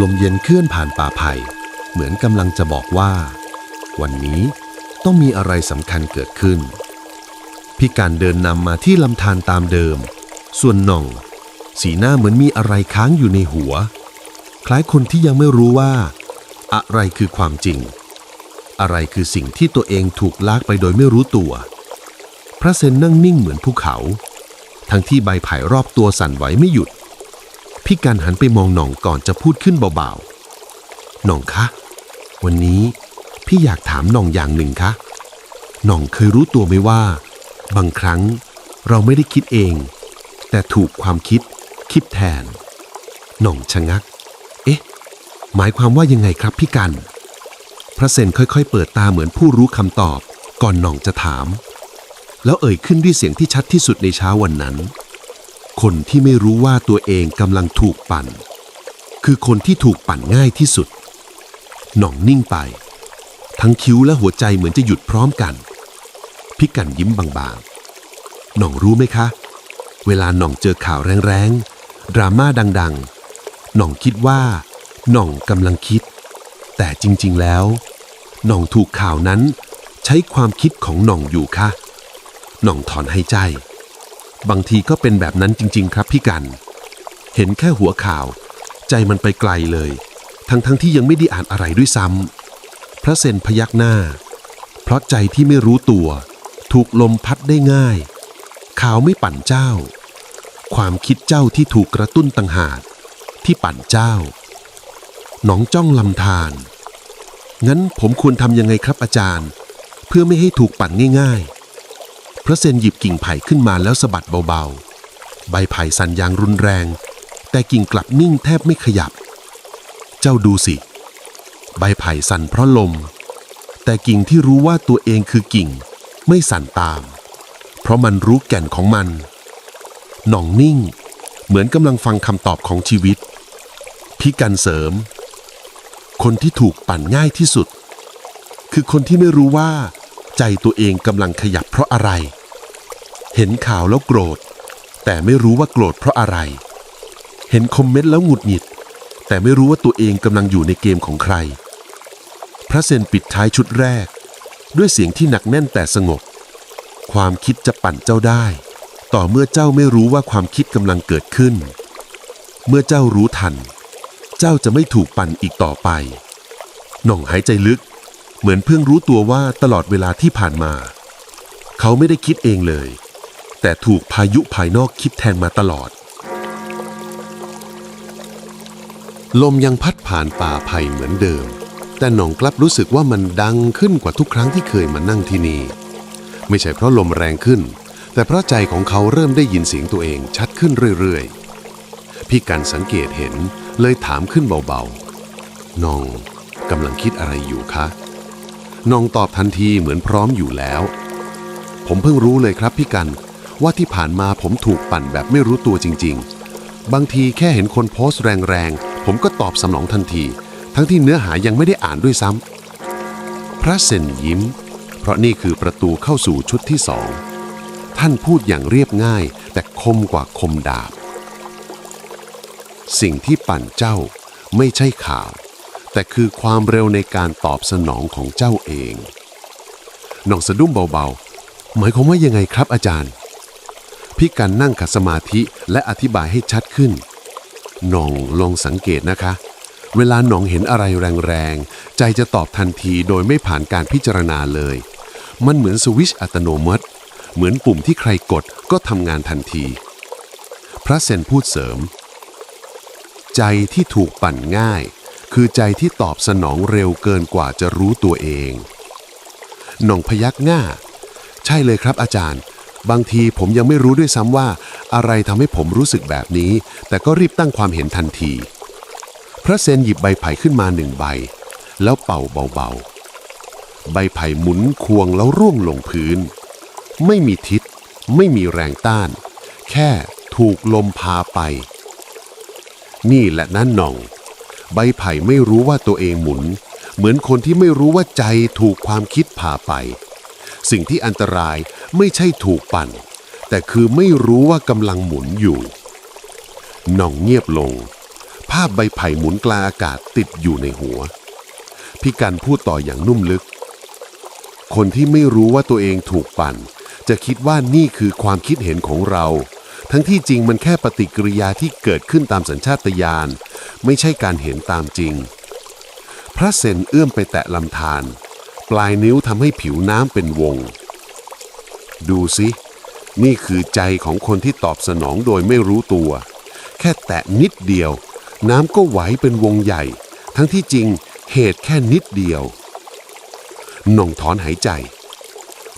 ลมเย็นเคลื่อนผ่านป่าไผ่เหมือนกำลังจะบอกว่า วันนี้ต้องมีอะไรสำคัญเกิดขึ้น พี่การเดินนำมาที่ลำธารตามเดิม ส่วนน่อง สีหน้าเหมือนมีอะไรค้างอยู่ในหัว คล้ายคนที่ยังไม่รู้ว่า อะไรคือความจริง อะไรคือสิ่งที่ตัวเองถูกลากไปโดยไม่รู้ตัว พระเซนนั่งนิ่งเหมือนภูเขา ทั้งที่ใบไผ่รอบตัวสั่นไหวไม่หยุด พี่การหันไปมองหน่องก่อนจะพูดขึ้นเบาๆหน่องคะ วันนี้พี่อยากถามหน่องอย่างหนึ่งคะหน่องเคยรู้ตัวไหมว่า บางครั้งเราไม่ได้คิดเอง แต่ถูกความคิดคิดแทน หน่องชะงัก เอ๊ะ หมายความว่ายังไงครับพี่กัน พระเซนค่อยๆ เปิดตาเหมือนผู้รู้คำตอบ ก่อนหน่องจะถาม แล้วเอ่ยขึ้นด้วยเสียงที่ชัดที่สุดในเช้าวันนั้น คนที่ไม่รู้ว่าตัวเองกำลังถูกปั่น คือคนที่ถูกปั่นง่ายที่สุด หน่องนิ่งไป ทั้งคิ้วและหัวใจเหมือนจะหยุดพร้อมกันพี่กันยิ้มบางๆ หน่องรู้ไหมคะ เวลาหน่องเจอข่าวแรงๆ ดราม่าดังๆ หน่องคิดว่า หน่องกำลังคิด แต่จริงๆแล้ว หน่องถูกข่าวนั้น ใช้ความคิดของหน่องอยู่ค่ะหน่องถอนให้ใจ บางทีก็เป็นแบบนั้นจริง ๆ ครับพี่กัน เห็นแค่หัวข่าว ใจมันไปไกลเลย ทั้งๆทที่ยังไม่ได้อ่านอะไรด้วยซ้ำพระเซนพยักหน้า เพราะใจที่ไม่รู้ตัว ถูกลมพัดได้ง่าย ข่าวไม่ปั่นเจ้า ความคิดเจ้าที่ถูกกระตุ้นต่างหากที่ปั่นเจ้า หนองจ้องลำธารงั้นผมควรทำยังไงครับอาจารย์ เพื่อไม่ให้ถูกปั่นง่าย ๆ พระเซนหยิบกิ่งไผ่ขึ้นมาแล้วสะบัดเบาๆ ใบไผ่สั่นอย่างรุนแรง แต่กิ่งกลับนิ่งแทบไม่ขยับ เจ้าดูสิ ใบไผ่สั่นเพราะลม แต่กิ่งที่รู้ว่าตัวเองคือกิ่งไม่สั่นตาม เพราะมันรู้แก่นของมัน หน่องนิ่ง เหมือนกำลังฟังคำตอบของชีวิต พิกันเสริม คนที่ถูกปั่นง่ายที่สุด คือคนที่ไม่รู้ว่าใจตัวเองกำลังขยับเพราะอะไร เห็นข่าวแล้วโกรธ แต่ไม่รู้ว่าโกรธเพราะอะไร เห็นคอมเมนต์แล้วหงุดหงิด แต่ไม่รู้ว่าตัวเองกำลังอยู่ในเกมของใคร พระเซนปิดท้ายชุดแรก ด้วยเสียงที่หนักแน่นแต่สงบ ความคิดจะปั่นเจ้าได้ ต่อเมื่อเจ้าไม่รู้ว่าความคิดกำลังเกิดขึ้น เมื่อเจ้ารู้ทัน เจ้าจะไม่ถูกปั่นอีกต่อไป หน่องหายใจลึก เหมือนเพิ่งรู้ตัวว่าตลอดเวลาที่ผ่านมา เขาไม่ได้คิดเองเลย แต่ถูกพายุภายนอกคิดแทนมาตลอด ลมยังพัดผ่านป่าไผ่เหมือนเดิม แต่หน่องกลับรู้สึกว่ามันดังขึ้นกว่าทุกครั้งที่เคยมานั่งที่นี่ ไม่ใช่เพราะลมแรงขึ้น แต่เพราะใจของเขาเริ่มได้ยินเสียงตัวเองชัดขึ้นเรื่อยๆ พี่กันสังเกตเห็นเลยถามขึ้นเบาๆน้องกำลังคิดอะไรอยู่คะน้องตอบทันทีเหมือนพร้อมอยู่แล้ว ผมเพิ่งรู้เลยครับพี่กัน ว่าที่ผ่านมาผมถูกปั่นแบบไม่รู้ตัวจริง ๆ บางทีแค่เห็นคนโพสต์แรงๆ ผมก็ตอบสนองทันที ทั้งที่เนื้อหายังไม่ได้อ่านด้วยซ้ำ พระเซนยิ้ม เพราะนี่คือประตูเข้าสู่ชุดที่สอง ท่านพูดอย่างเรียบง่าย แต่คมกว่าคมดาบ สิ่งที่ปั่นเจ้าไม่ใช่ข่าว แต่คือความเร็วในการตอบสนองของเจ้าเองน่องสะดุ้งเบาๆ หมายความว่ายังไงครับอาจารย์ พี่กันนั่งขัดสมาธิและอธิบายให้ชัดขึ้นหน่องลองสังเกตนะคะ เวลาหน่องเห็นอะไรแรงๆ ใจจะตอบทันทีโดยไม่ผ่านการพิจารณาเลย มันเหมือนสวิชอัตโนมัติ เหมือนปุ่มที่ใครกดก็ทำงานทันที พระเซนพูดเสริม ใจที่ถูกปั่นง่าย คือใจที่ตอบสนองเร็วเกินกว่าจะรู้ตัวเองหน่องพยักหน้า ใช่เลยครับอาจารย์ บางทีผมยังไม่รู้ด้วยซ้ำว่า อะไรทำให้ผมรู้สึกแบบนี้ แต่ก็รีบตั้งความเห็นทันที พระเซนหยิบใบไผ่ขึ้นมาหนึ่งใบ แล้วเป่าเบาๆ ใบไผ่หมุนควงแล้วร่วงลงพื้น ไม่มีทิศ ไม่มีแรงต้าน แค่ถูกลมพาไป นี่แหละนั่นหน่อง ใบไผ่ไม่รู้ว่าตัวเองหมุน เหมือนคนที่ไม่รู้ว่าใจถูกความคิดพาไป สิ่งที่อันตราย ไม่ใช่ถูกปั่น แต่คือไม่รู้ว่ากำลังหมุนอยู่น่องเงียบลง ภาพใบไผ่หมุนกลางอากาศติดอยู่ในหัว พี่กันพูดต่ออย่างนุ่มลึก คนที่ไม่รู้ว่าตัวเองถูกปั่น จะคิดว่านี่คือความคิดเห็นของเรา ทั้งที่จริงมันแค่ปฏิกิริยาที่เกิดขึ้นตามสัญชาตญาณไม่ใช่การเห็นตามจริง พระเซนเอื้อมไปแตะลำธารปลายนิ้วทำให้ผิวน้ำเป็นวง ดูสิ นี่คือใจของคนที่ตอบสนองโดยไม่รู้ตัว แค่แตะนิดเดียว น้ำก็ไหวเป็นวงใหญ่ ทั้งที่จริงเหตุแค่นิดเดียวน่องถอนหายใจ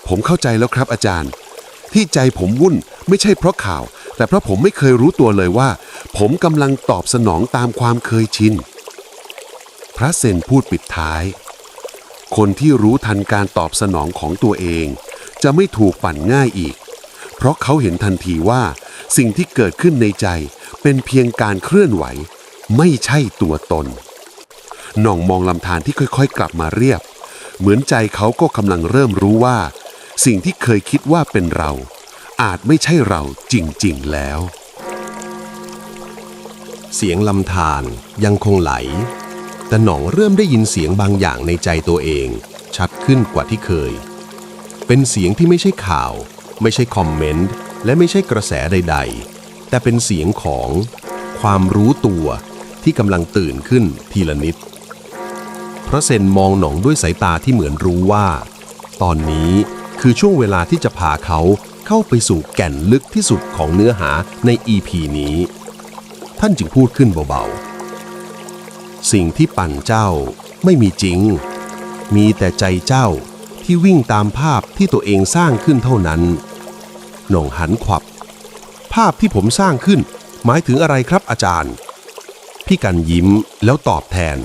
ผมเข้าใจแล้วครับอาจารย์ ที่ใจผมวุ่นไม่ใช่เพราะข่าว แต่เพราะผมไม่เคยรู้ตัวเลยว่า ผมกำลังตอบสนองตามความเคยชิน พระเซนพูดปิดท้าย คนที่รู้ทันการตอบสนองของตัวเอง จะไม่ถูกปั่นง่ายอีก เพราะเขาเห็นทันทีว่า สิ่งที่เกิดขึ้นในใจเป็นเพียงการเคลื่อนไหว ไม่ใช่ตัวตนน่องมองลำธารที่ค่อยๆ กลับมาเรียบ เหมือนใจเขาก็กำลังเริ่มรู้ว่า สิ่งที่เคยคิดว่าเป็นเรา อาจไม่ใช่เราจริงๆแล้ว เสียงลำธารยังคงไหล แต่หน่องเริ่มได้ยินเสียงบางอย่างในใจตัวเอง ชัดขึ้นกว่าที่เคย เป็นเสียงที่ไม่ใช่ข่าว ไม่ใช่คอมเมนต์ และไม่ใช่กระแสใด ๆ แต่เป็นเสียงของความรู้ตัวที่กำลังตื่นขึ้นทีละนิด พระเซนมองหนองด้วยสายตาที่เหมือนรู้ว่า ตอนนี้คือช่วงเวลาที่จะพาเขาเข้าไปสู่แก่นลึกที่สุดของเนื้อหาใน EP นี้ ท่านจึงพูดขึ้นเบาๆ สิ่งที่ปั่นเจ้าไม่มีจริง มีแต่ใจเจ้า ที่วิ่งตามภาพที่ตัวเองสร้างขึ้นเท่านั้น หน่องหันขวับ ภาพที่ผมสร้างขึ้น หมายถึงอะไรครับอาจารย์ พี่กันยิ้มแล้วตอบแทน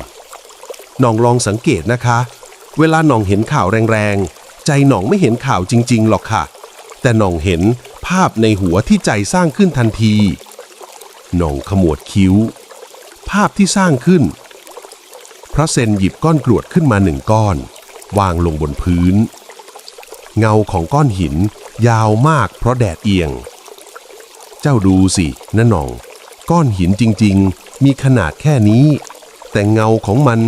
หน่องลองสังเกตนะคะ เวลาหน่องเห็นข่าวแรงๆ ใจหน่องไม่เห็นข่าวจริง ๆ หรอกค่ะ แต่หน่องเห็นภาพในหัวที่ใจสร้างขึ้นทันที หน่องขมวดคิ้ว ภาพที่สร้างขึ้น พระเซนหยิบก้อนกรวดขึ้นมาหนึ่งก้อน วางลงบนพื้น เงาของก้อนหินยาวมากเพราะแดดเอียง เจ้าดูสินะหน่อง ก้อนหินจริงๆ มีขนาดแค่นี้ แต่เงาของมัน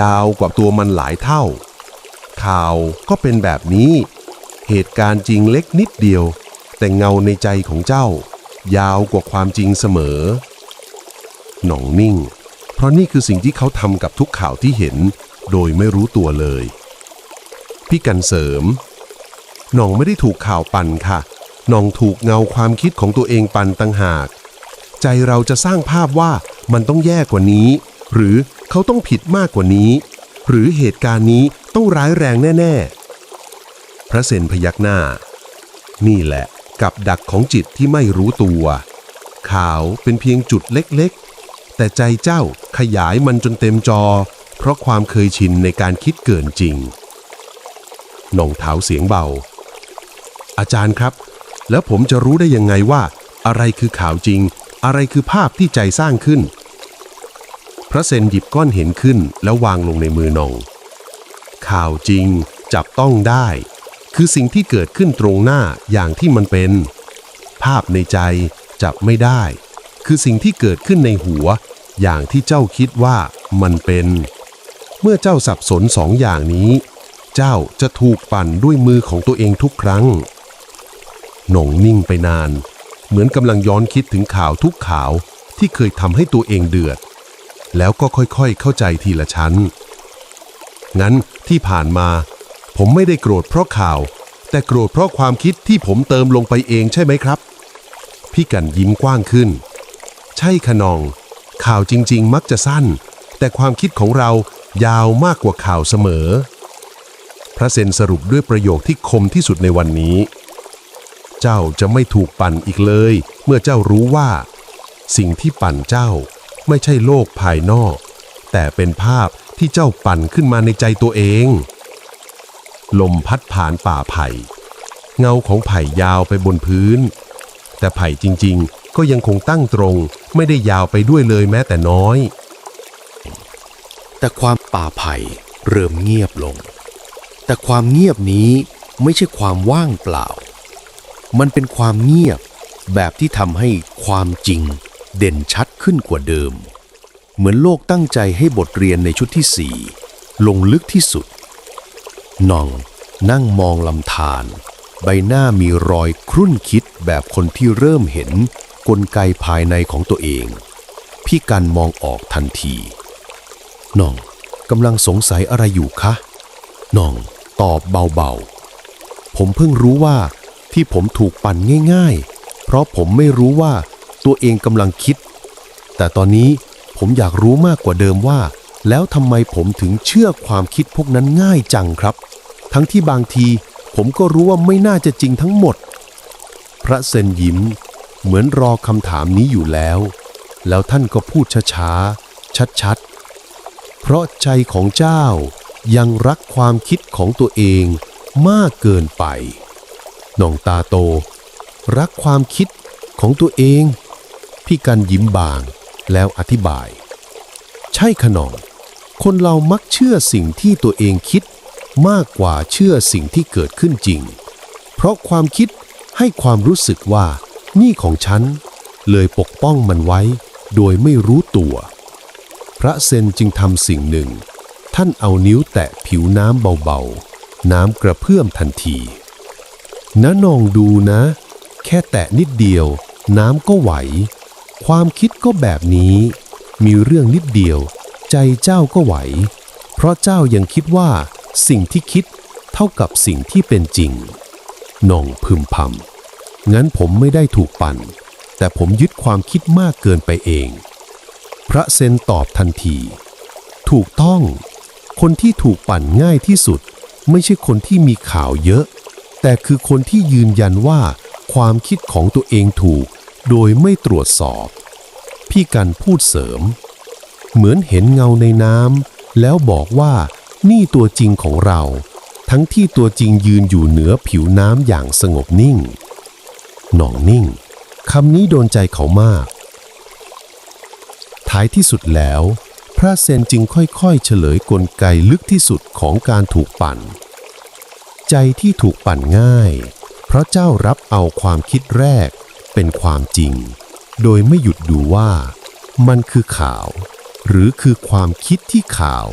ยาวกว่าตัวมันหลายเท่า ข่าวก็เป็นแบบนี้ เหตุการณ์จริงเล็กนิดเดียว แต่เงาในใจของเจ้า ยาวกว่าความจริงเสมอ หน่องนิ่ง เพราะนี่คือสิ่งที่เขาทำกับทุกข่าวที่เห็น โดยไม่รู้ตัวเลย พี่กันเสริมน่องไม่ได้ถูกข่าวปั่นค่ะน่องถูกเงาความคิดของตัวเองปั่นตั้งหาก ใจเราจะสร้างภาพว่ามันต้องแย่กว่านี้ หรือเขาต้องผิดมากกว่านี้ หรือเหตุการณ์นี้ต้องร้ายแรงแน่ ๆ พระเซนพยักหน้า นี่แหละกับดักของจิตที่ไม่รู้ตัวข่าวเป็นเพียงจุดเล็กๆ แต่ใจเจ้าขยายมันจนเต็มจอ เพราะความเคยชินในการคิดเกินจริง หน่องเท้าเสียงเบา อาจารย์ครับ แล้วผมจะรู้ได้ยังไงว่า อะไรคือข่าวจริง อะไรคือภาพที่ใจสร้างขึ้น พระเซนหยิบก้อนเห็นขึ้นแล้ววางลงในมือหนอง ข่าวจริงจับต้องได้ คือสิ่งที่เกิดขึ้นตรงหน้าอย่างที่มันเป็น ภาพในใจจับไม่ได้ คือสิ่งที่เกิดขึ้นในหัว อย่างที่เจ้าคิดว่ามันเป็น เมื่อเจ้าสับสนสองอย่างนี้ เจ้าจะถูกปั่นด้วยมือของตัวเองทุกครั้ง หน่งนิ่งไปนาน เหมือนกำลังย้อนคิดถึงข่าวทุกข่าวที่เคยทำให้ตัวเองเดือด แล้วก็ค่อยๆเข้าใจทีละชั้น งั้นที่ผ่านมา ผมไม่ได้โกรธเพราะข่าว แต่โกรธเพราะความคิดที่ผมเติมลงไปเองใช่ไหมครับ พี่กันยิ้มกว้างขึ้น ใช่ขนอง ข่าวจริง ๆ มักจะสั้น แต่ความคิดของเรายาวมากกว่าข่าวเสมอ ระเซนสรุปด้วยประโยคที่คมที่สุดในวันนี้ เจ้าจะไม่ถูกปั่นอีกเลย เมื่อเจ้ารู้ว่า สิ่งที่ปั่นเจ้าไม่ใช่โลกภายนอก แต่เป็นภาพที่เจ้าปั่นขึ้นมาในใจตัวเอง ลมพัดผ่านป่าไผ่ เงาของไผ่ยาวไปบนพื้น แต่ไผ่จริงๆ ก็ยังคงตั้งตรง ไม่ได้ยาวไปด้วยเลยแม้แต่น้อย แต่ความป่าไผ่เริ่มเงียบลง แต่ความเงียบนี้ไม่ใช่ความว่างเปล่า มันเป็นความเงียบแบบที่ทำให้ความจริงเด่นชัดขึ้นกว่าเดิม เหมือนโลกตั้งใจให้บทเรียนในชุดที่สี่ลงลึกที่สุดน่องนั่งมองลำธารใบหน้ามีรอยครุ่นคิดแบบคนที่เริ่มเห็นกลไกภายในของตัวเอง พี่กันมองออกทันทีน่องกำลังสงสัยอะไรอยู่คะน่อง ตอบเบาๆ ผมเพิ่งรู้ว่าที่ผมถูกปั่นง่ายๆ เพราะผมไม่รู้ว่าตัวเองกำลังคิด แต่ตอนนี้ผมอยากรู้มากกว่าเดิมว่า แล้วทำไมผมถึงเชื่อความคิดพวกนั้นง่ายจังครับ ทั้งที่บางทีผมก็รู้ว่าไม่น่าจะจริงทั้งหมด พระเซนยิ้ม เหมือนรอคำถามนี้อยู่แล้ว แล้วท่านก็พูดช้าๆ ชัดๆ เพราะใจของเจ้า ยังรักความคิดของตัวเองมากเกินไปน่องตาโต รักความคิดของตัวเอง พี่กันยิ้มบางแล้วอธิบาย ใช่ขนอง คนเรามักเชื่อสิ่งที่ตัวเองคิดมากกว่าเชื่อสิ่งที่เกิดขึ้นจริง เพราะความคิดให้ความรู้สึกว่า นี่ของฉัน เลยปกป้องมันไว้ โดยไม่รู้ตัว พระเซนจึงทำสิ่งหนึ่ง ท่านเอานิ้วแตะผิวน้ำเบาๆ น้ำกระเพื่อมทันทีนะนองดูนะ แค่แตะนิดเดียว น้ำก็ไหว ความคิดก็แบบนี้ มีเรื่องนิดเดียว ใจเจ้าก็ไหว เพราะเจ้ายังคิดว่า สิ่งที่คิดเท่ากับสิ่งที่เป็นจริงหนองพึมพำงั้นผมไม่ได้ถูกปั่น แต่ผมยึดความคิดมากเกินไปเอง พระเซนตอบทันที ถูกต้อง คนที่ถูกปั่นง่ายที่สุด ไม่ใช่คนที่มีข่าวเยอะ แต่คือคนที่ยืนยันว่า ความคิดของตัวเองถูก โดยไม่ตรวจสอบ พี่กันพูดเสริม เหมือนเห็นเงาในน้ำแล้วบอกว่านี่ตัวจริงของเรา ทั้งที่ตัวจริงยืนอยู่เหนือผิวน้ำอย่างสงบนิ่ง หน่องนิ่งคำนี้โดนใจเขามาก ท้ายที่สุดแล้ว พระเซนจึงค่อยๆ เฉลยกลไกลึกที่สุดของการถูกปั่น ใจที่ถูกปั่นง่าย เพราะเจ้ารับเอาความคิดแรกเป็นความจริง โดยไม่หยุดดูว่ามันคือข่าว หรือคือความคิดที่ข่าว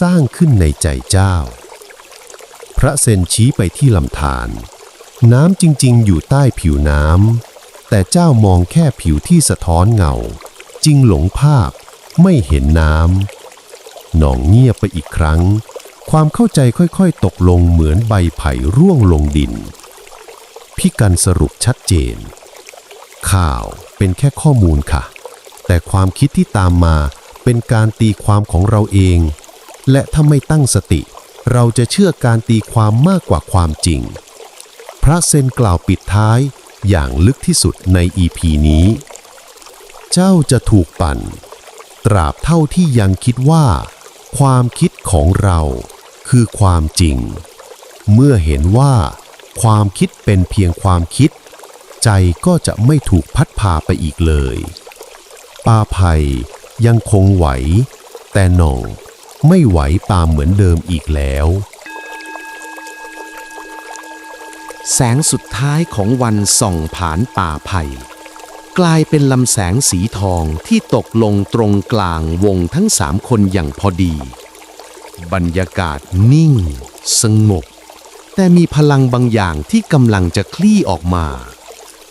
สร้างขึ้นในใจเจ้า พระเซนชี้ไปที่ลำธารน้ำจริงๆ อยู่ใต้ผิวน้ำแต่เจ้ามองแค่ผิวที่สะท้อนเงาจริงหลงภาพ ไม่เห็นน้ำหนองเงียบไปอีกครั้ง ความเข้าใจค่อยๆ ตกลงเหมือนใบไผ่ร่วงลงดิน พี่กันสรุปชัดเจน ข่าวเป็นแค่ข้อมูลค่ะ แต่ความคิดที่ตามมาเป็นการตีความของเราเอง และถ้าไม่ตั้งสติ เราจะเชื่อการตีความมากกว่าความจริง พระเซนกล่าวปิดท้ายอย่างลึกที่สุดในอีพีนี้ เจ้าจะถูกปั่น ตราบเท่าที่ยังคิดว่า ความคิดของเราคือความจริง เมื่อเห็นว่า ความคิดเป็นเพียงความคิด ใจก็จะไม่ถูกพัดพาไปอีกเลยปาภัยยังคงไหว แต่หน่องไม่ไหวตามเหมือนเดิมอีกแล้ว แสงสุดท้ายของวันส่องผ่านป่าไผ่ กลายเป็นลำแสงสีทองที่ตกลงตรงกลางวงทั้งสามคนอย่างพอดี บรรยากาศนิ่ง สงบ แต่มีพลังบางอย่างที่กำลังจะคลี่ออกมา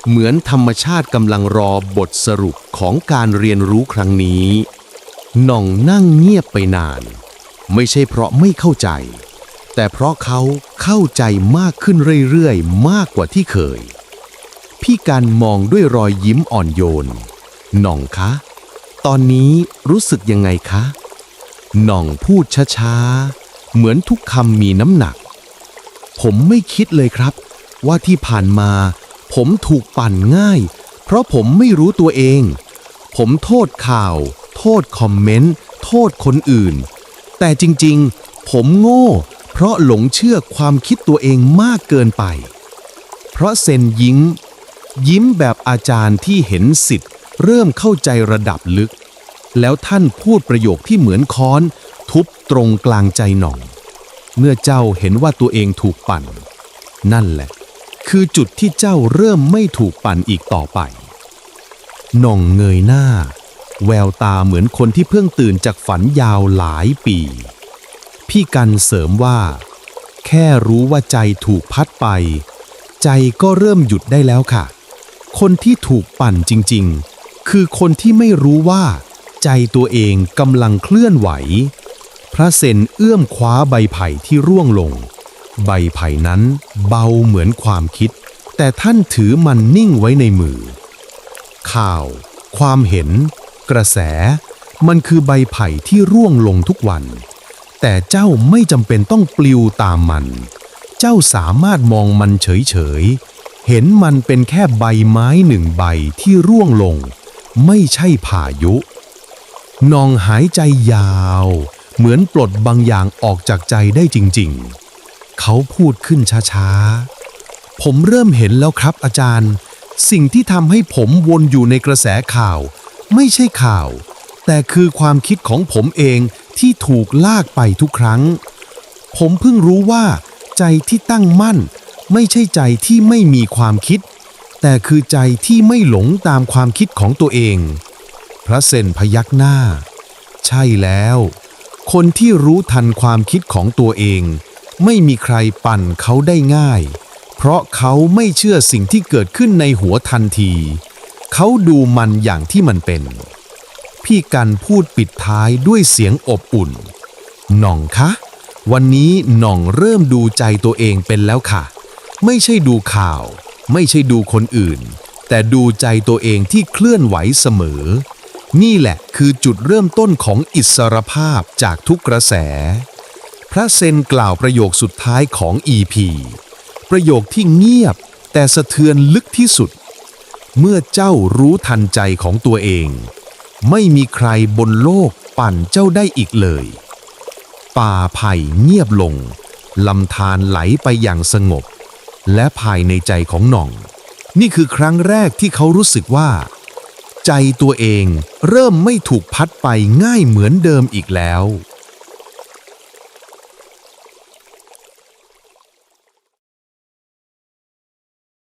เหมือนธรรมชาติกำลังรอบทสรุปของการเรียนรู้ครั้งนี้น่องนั่งเงียบไปนาน ไม่ใช่เพราะไม่เข้าใจ แต่เพราะเขาเข้าใจมากขึ้นเรื่อยๆ มากกว่าที่เคย พี่การมองด้วยรอยยิ้มอ่อนโยน หน่องคะ ตอนนี้รู้สึกยังไงคะ หน่องพูดช้าๆ เหมือนทุกคำมีน้ำหนัก ผมไม่คิดเลยครับ ว่าที่ผ่านมา ผมถูกปั่นง่าย เพราะผมไม่รู้ตัวเอง ผมโทษข่าว โทษคอมเมนต์ โทษคนอื่น แต่จริงๆ ผมโง่ เพราะหลงเชื่อความคิดตัวเองมากเกินไป เพราะเซนยิ้ม ยิ้มแบบอาจารย์ที่เห็นสิทธิ์ เริ่มเข้าใจระดับลึก แล้วท่านพูดประโยคที่เหมือนค้อน ทุบตรงกลางใจหน่อง เมื่อเจ้าเห็นว่าตัวเองถูกปั่น นั่นแหละ คือจุดที่เจ้าเริ่มไม่ถูกปั่นอีกต่อไปหน่องเงยหน้า แววตาเหมือนคนที่เพิ่งตื่นจากฝันยาวหลายปี พี่กันเสริมว่า แค่รู้ว่าใจถูกพัดไป ใจก็เริ่มหยุดได้แล้วค่ะ คนที่ถูกปั่นจริงๆ คือคนที่ไม่รู้ว่า ใจตัวเองกำลังเคลื่อนไหว พระเซนเอื้อมคว้าใบไผ่ที่ร่วงลง ใบไผ่นั้นเบาเหมือนความคิด แต่ท่านถือมันนิ่งไว้ในมือ ข่าว ความเห็น กระแส มันคือใบไผ่ที่ร่วงลงทุกวัน แต่เจ้าไม่จำเป็นต้องปลิวตามมัน เจ้าสามารถมองมันเฉยๆ เห็นมันเป็นแค่ใบไม้หนึ่งใบที่ร่วงลง ไม่ใช่พายุ นองหายใจยาว เหมือนปลดบางอย่างออกจากใจได้จริงๆ เขาพูดขึ้นช้าๆ ผมเริ่มเห็นแล้วครับอาจารย์ สิ่งที่ทำให้ผมวนอยู่ในกระแสข่าว ไม่ใช่ข่าว แต่คือความคิดของผมเองที่ถูกลากไปทุกครั้ง ผมเพิ่งรู้ว่า ใจที่ตั้งมั่น ไม่ใช่ใจที่ไม่มีความคิด แต่คือใจที่ไม่หลงตามความคิดของตัวเอง พระเซนพยักหน้า ใช่แล้ว คนที่รู้ทันความคิดของตัวเอง ไม่มีใครปั่นเขาได้ง่าย เพราะเขาไม่เชื่อสิ่งที่เกิดขึ้นในหัวทันที เขาดูมันอย่างที่มันเป็น พี่กันพูดปิดท้ายด้วยเสียงอบอุ่น หน่องคะวันนี้หน่องเริ่มดูใจตัวเองเป็นแล้วค่ะ ไม่ใช่ดูข่าว ไม่ใช่ดูคนอื่น แต่ดูใจตัวเองที่เคลื่อนไหวเสมอ นี่แหละคือจุดเริ่มต้นของอิสรภาพจากทุกกระแส พระเซนกล่าวประโยคสุดท้ายของ EP ประโยคที่เงียบแต่สะเทือนลึกที่สุด เมื่อเจ้ารู้ทันใจของตัวเอง ไม่มีใครบนโลกปั่นเจ้าได้อีกเลย ป่าไผ่เงียบลงลำธารไหลไปอย่างสงบ และภายในใจของหน่อง นี่คือครั้งแรกที่เขารู้สึกว่า ใจตัวเองเริ่มไม่ถูกพัดไปง่ายเหมือนเดิมอีกแล้ว